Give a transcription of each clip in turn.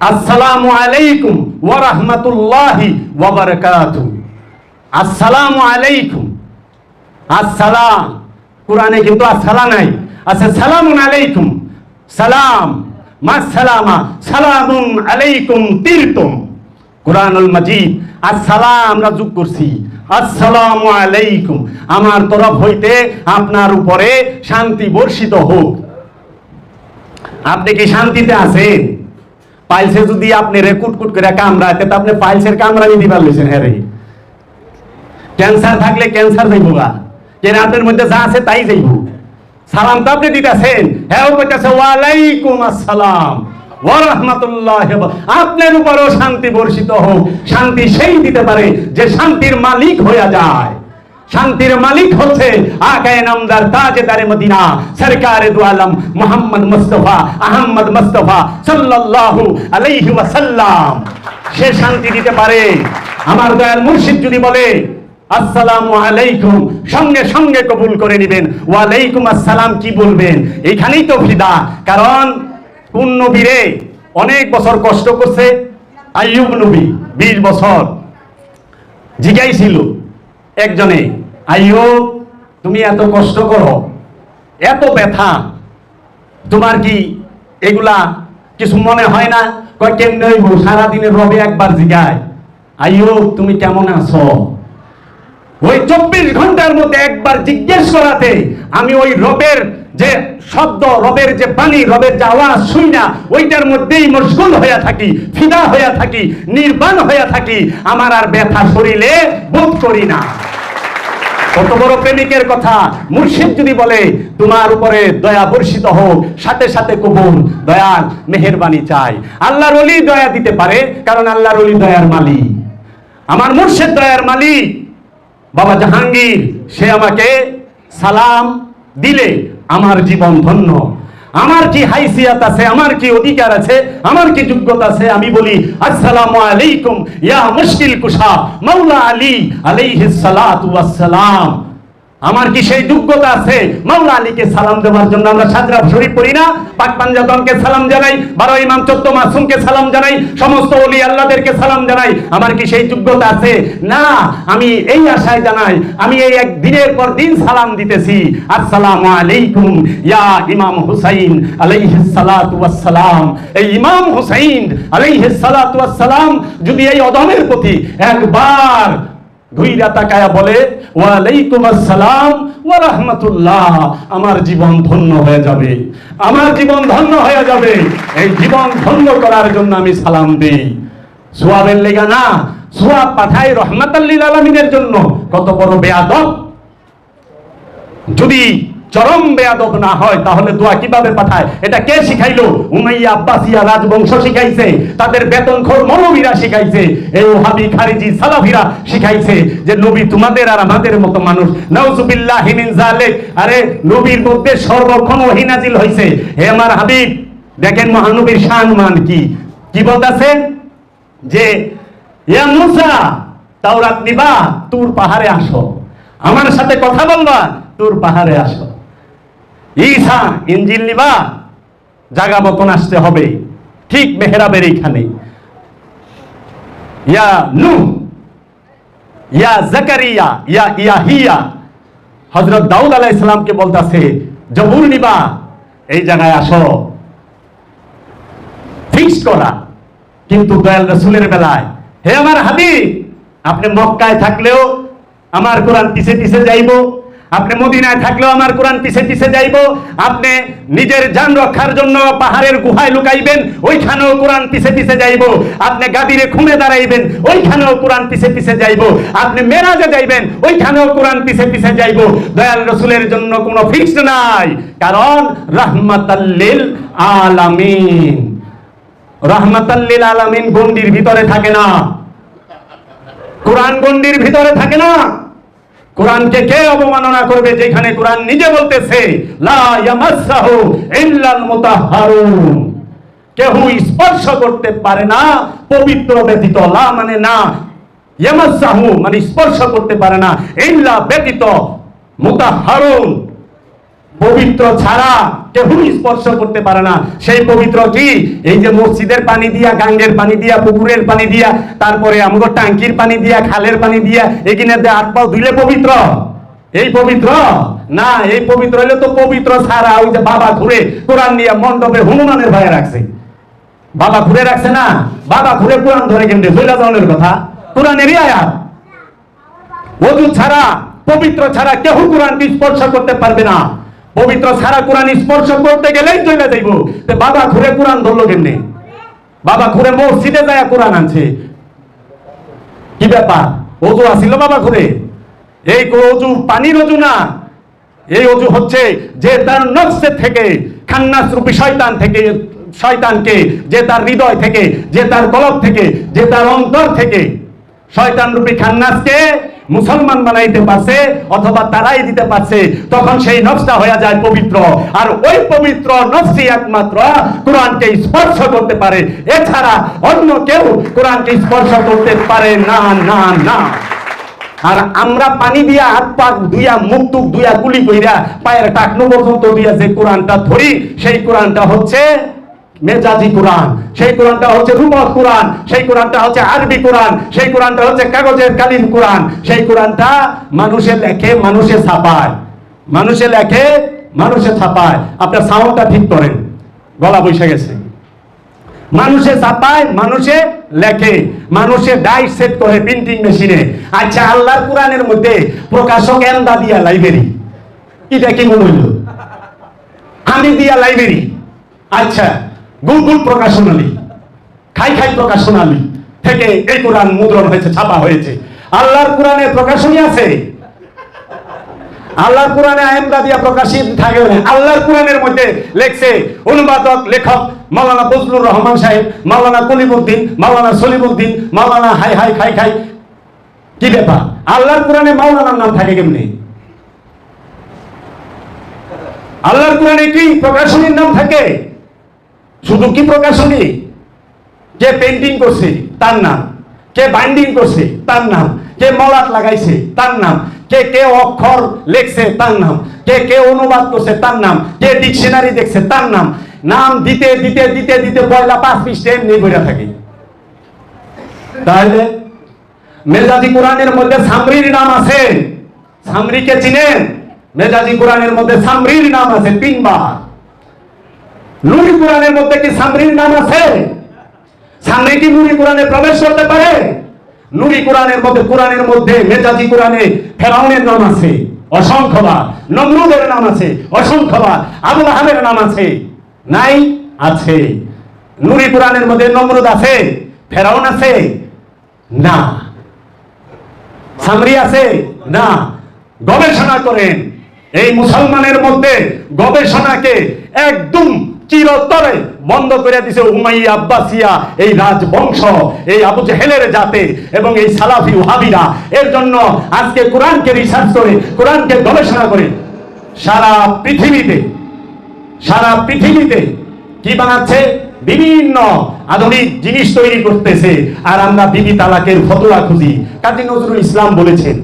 আসসালামু আলাইকুম ওয়া রাহমাতুল্লাহি ওয়া আসসালামু আলাইকুম। আসসালাম। কোরআনে কিন্তু আসসালাম নাই। আচ্ছা সালামুন আলাইকুম। সালাম। মা সালামা। সালামুন আলাইকুম তিরতুম। কোরআনুল মাজিদ। আসসালাম আমরা যোগ করছি। আসসালামু আলাইকুম। আমার তরফ হইতে আপনার উপরে শান্তি বর্ষিত হোক। আপনি কি শান্তিতে আছেন? পাইলসে যদি আপনি রে কুটকুট করে কামড়াতে তো আপনি পাইলসের কামড়ানি দিবার লইছেন হ্যাঁ রে? ক্যান্সার থাকলে ক্যান্সার যাইব গা। কেন আপনার মধ্যে যা আছে তাই যাইব সালাম তো আপনি দিতেছেন। হ্যাঁ কইতাছে ওয়ালাইকুম আসসালাম। আপনার উপরও শান্তি বর্ষিত হোক। শান্তি সেই দিতে পারে যে শান্তির মালিক হয়ে যায়। শান্তির মালিক হচ্ছে আকায় নামদার তাজেদারে মদিনা। সরকারে দু আলম মোহাম্মদ মুস্তফা আহমদ মুস্তফা সাল্লাল্লাহু আলাইহি ওয়াসাল্লাম। সে শান্তি দিতে পারে। আমার দয়াল মুর্শিদ যদি বলে, আসসালামু আলাইকুম সঙ্গে সঙ্গে কবুল করে নেবেন। ওয়ালাইকুম আসসালাম কি বলবেন? এখানেই তো ফিদা। কারণ কোন নবীরে অনেক বছর কষ্ট করছে আইয়ুব নবী, বিশ বছর। জিগাইছিল একজনে আইয়ুব তুমি এত কষ্ট করো, এত ব্যথা, তোমার কি এগুলা কিছু মনে হয় না? কয়, কেমনে হইব? সারাদিনের রবে একবার জিগায়। আইয়ুব তুমি কেমন আছো? ওই চব্বিশ ঘণ্টার মধ্যে একবার জিজ্ঞেস করাতে আমি ওই রবের যে শব্দ, রবের যে পানি রবের যে আওয়াজ শুই না, ওইটার মধ্যেই মশগুল হইয়া থাকি, ফিদা হইয়া থাকি, নির্বাণ হইয়া থাকি। আমার আর ব্যথা শরীরে বোধ করি না। কত বড় প্রেমিকের কথা মুর্শিদ যদি বলে, তোমার উপরে দয়া বর্ষিত হোক, সাথে সাথে কবুল, দয়ার মেহেরবানি চাই। আল্লাহর অলি দয়া দিতে পারে, কারণ আল্লাহর অলি দয়ার মালিক। আমার মুর্শিদ দয়ার মালিক, বাবা জাহাঙ্গীর, সে আমাকে সালাম দিলে আমার জীবন ধন্য। আমার কি হাইসিয়াত আছে, আমার কি অধিকার আছে, আমার কি যোগ্যতা আছে, আমি বলি, আসসালামু আলাইকুম ইয়া মুশকিল কুশা, মাওলা আলী আলাইহিস সালাতু ওয়াসসালাম আমার কি সেই যোগ্যতা আছে? মাওলা আলীকে সালাম দেওয়ার জন্য আমরা সাজরা শরীফ পড়ি না পাক পাঞ্জাতনকে সালাম জানাই, বারো ইমাম চোদ্দ মাসুমকে সালাম জানাই, সমস্ত ওলি আল্লাহদেরকে সালাম জানাই। আমার কি সেই যোগ্যতা আছে? না, আমি এই আশায় জানাই, আমি এই এক দিনের পর দিন সালাম দিতেছি। আসসালামু আলাইকুম, ইয়া ইমাম হুসাইন আলাইহিস সালাতু ওয়াসসালাম। এই ইমাম হুসাইন আলাইহিস সালাতু ওয়াসসালাম যদি এই অদমের প্রতি একবার ঘুইরা তাকায়া বলে, ওয়ালাইকুম আমার জীবন ধন্য হয়ে যাবে। আমার জীবন ধন্য হয়ে যাবে। এই জীবন ধন্য করার জন্য আমি সালাম দেই। সোয়াবের লেগা না, সোয়াব পাঠাই রহমাতাল্লিল আলামিনের জন্য। কত বড় বেয়াদব। যদি চরম বেয়াদব না হয়, তাহলে দোয়া কীভাবে পাঠায়? এটা কে শিখাইলো? উমাইয়া আব্বাসিয়া রাজবংশ শিখাইছে, তাদের বেতনখোর মৌলবীরা শিখাইছে এই ওহাবি খারিজি সালাফিরা শিখাইছে যে নবী তোমাদের আর আমাদের মতো মানুষ। নাউজুবিল্লাহ মিন জালিক আরে, নবীর মধ্যে সর্বক্ষণ ওহী নাজিল হইছে। হে আমার হাবিব, দেখেন মহানবীর শান মান কি। কি বলতাছে যে, ইয়া মুসা, তাওরাত নিবা, তুর পাহাড়ে আসো। আমার সাথে কথা বলবা, তুর পাহাড়ে আসো। ঈসা ইঞ্জিল নিবা, জাগা মতন আসতে হবে। ঠিক মেহরাবের এইখানে। ইয়া নু ইয়া জাকারিয়া, ইয়া ইয়াহিয়া। হযরত দাউদ আলাইহিস সালামকে বলতাছে, জবুর নিবা, এই জায়গায় আসো। ফিক্স করা। কিন্তু দয়াল রসুলের বেলায়, হে আমার হাবিব, আপনি মক্কায় থাকলেও আমার কোরআন পিছে পিছে যাইব আপনি মদিনায় থাকলেও আমার কোরআন পিছে পিছে যাইব, আপনি নিজের যান রক্ষার জন্য পাহাড়ের গুহায় লুকাইবেন, ওইখানেও কোরআন পিছে পিছে যাইব। আপনি গাদিরে খুমে দাঁড়াইবেন, ওইখানেও কোরআন পিছে পিছে যাইব। আপনি মেরাজে যাইবেন, ওইখানেও কোরআন পিছে পিছে যাইব। দয়াল রসুলের জন্য কোনো ফিক্সড নাই, কারণ রাহমাতাল্লিল আলামিন। রহমাতাল্লিল আলামিন গন্ডির ভিতরে থাকে না। কোরআন গন্ডির ভিতরে থাকে না। কোরআনকে কে অবমাননা করবে যেখানে কোরআন নিজে বলতেছে কেউ স্পর্শ করতে পারে না, পবিত্র ব্যতীত, লা মানে না। মানে স্পর্শ করতে পারে না, ইল্লা ব্যতীত মুতাহহারুন পবিত্র ছাড়া কেউ স্পর্শ করতে পারে না। সেই পবিত্র কি? এই যে মসজিদের পানি দিয়া, গাঙ্গের পানি দিয়া, পুকুরের পানি দিয়া, তারপরে আমগো টাঙ্কির পানি দিয়া, খালের পানি দিয়া দিয়ে হাত পাও ধুইলে পবিত্র? এই পবিত্র? না, এই পবিত্র হলে তো পবিত্র ছাড়া ওই যে বাবা ঘুরে কোরআন নিয়ে মণ্ডপে হনুমানের ভয়ে রাখছে। বাবা ঘুরে রাখছে না? বাবা ঘুরে কোরআন ধরে কেমনি? জৈলা জনের কথা? কোরআনেরই আয়াত। অজু ছাড়া, পবিত্র ছাড়া কেউ কোরআনকে স্পর্শ করতে পারবে না। পবিত্র ছাড়া কোরআন স্পর্শ করতে গেলেই চলে যাইব। বাবা ঘুরে কোরআন ধরলো কেমনি? বাবা ঘুরে মসজিদে যায় কোরআন আনছে। কি ব্যাপার? অজু আসিল বাবা ঘুরে এই অজু, পানির অজু না। এই অজু হচ্ছে যে তার নফসের থেকে খান্নাস রূপী শয়তান থেকে, শয়তানকে, যে তার হৃদয় থেকে, যে তার কলব থেকে, যে তার অন্তর থেকে শয়তান রূপী খান্নাসকে মুসলমান বানাইতে পারছে অথবা তারাই দিতে পারছে, তখন সেই নফসটা হয়ে যায় পবিত্র। আর ওই পবিত্র নফসই একমাত্র কোরআনকে স্পর্শ করতে পারে। এছাড়া অন্য কেউ কোরআনকে স্পর্শ করতে পারে না না না। আর আমরা পানি দিয়া হাত পা দুইয়া মুখ টুক দুইয়া গুলি কইরা পায়ের টাকনো পর্যন্ত দিয়া যে কোরআনটা ধরি, সেই কোরআনটা হচ্ছে মেজাজি কোরআন। সেই কোরআনটা হচ্ছে রুমত কোরআন, সেই কোরআনটা হচ্ছে আরবি কোরআন, সেই কোরআনটা হচ্ছে কাগজের কালীন কোরআন। সেই কোরআনটা মানুষে লেখে, মানুষে ছাপায়। মানুষে লেখে, মানুষে ছাপায়। আপনার সাউন্ডটা ঠিক করেন। গলা বসে গেছে। মানুষে ছাপায়, মানুষে লেখে। মানুষে ডাই সেট করে প্রিন্টিং মেশিনে। আচ্ছা আল্লাহর কোরআনের মধ্যে প্রকাশক এন্দা দিয়া লাইব্রেরি। এটা কি মনে হইল? আমি দিয়া লাইব্রেরি। আচ্ছা গুগল প্রকাশনালী খাই খাই প্রকাশনালী থেকে এই কোরআন মুদ্রণ হয়েছে, ছাপা হয়েছে। আল্লাহর কোরআনে প্রকাশনী আছে। আল্লাহর কোরআনে আয়ামরা দিয়া প্রকাশিত থাকে না। আল্লাহর কোরআনের মধ্যে লেখছে অনুবাদক, লেখক মাওলানা ফজলুর রহমান সাহেব, মাওলানা কলিমুদ্দিন, মাওলানা সলিমুদ্দিন, মাওলানা হাই হাই খাই খাই। কি ব্যাপার? আল্লাহর কোরআনে মাওলানার নাম থাকে কেমনি? আল্লাহর কোরআনে কি প্রকাশনীর নাম থাকে? শুধু কি প্রকাশনী? কে পেন্টিং করছে, তার নাম। কে বাইন্ডিং করছে, তার নাম। কে মলাট লাগাইছে, তার নাম। কে কে অক্ষর লেখছে, তার নাম। কে কে অনুবাদ করছে, তার নাম। কে ডিকশনারি দেখছে, তার নাম। নাম দিতে দিতে দিতে দিতে পয়লা পাঁচ পৃষ্ঠে এমনি বইরা থাকে। তাহলে মেজাজি কোরআনের মধ্যে সামরির নাম আছে। সামরিকে চিনেন? মেজাজি কোরআনের মধ্যে সামরির নাম আছে তিনবার। নুরি কোরআনের মধ্যে কি সামরির নাম আছে? সামনে কি নুরি কোরআনে প্রবেশ করতে পারে? নুরি কোরআনের মধ্যে কোরআনের মধ্যে মেজাজি কোরআনে ফেরাউনের নাম আছে, অসংখ্যবার। নমরুদের নাম আছে, অসংখ্যবার। আবুল আহমের নাম আছে, নাই, আছে। নুরি কোরআনের মধ্যে নমরুদ আছে, ফেরাউন আছে, না। সামরি আছে, না। গবেষণা করেন। এই মুসলমানের মধ্যে গবেষণাকে একদম চিরতরে বন্ধ করে দিছে উমাইয়া আব্বাসিয়া, এই রাজবংশ, এই আবু জেহেলের জাতে এবং এই সালাফি ওহাবিরা। এর জন্য আজকে কোরআনকে রিসার্চ করে, কোরআনকে গবেষণা করে সারা পৃথিবীতে সারা পৃথিবীতে কি বানাচ্ছে? বিভিন্ন আধুনিক জিনিস তৈরি করতেছে। আর আমরা বিবি তালাকের ফতোয়া খুঁজি। কাজী নজরুল ইসলাম বলেছেন,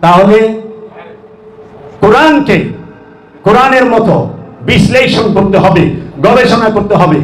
তাহলে কোরআনকে, কোরআনের মতো বিশ্লেষণ করতে হবে গবেষণা করতে হবে।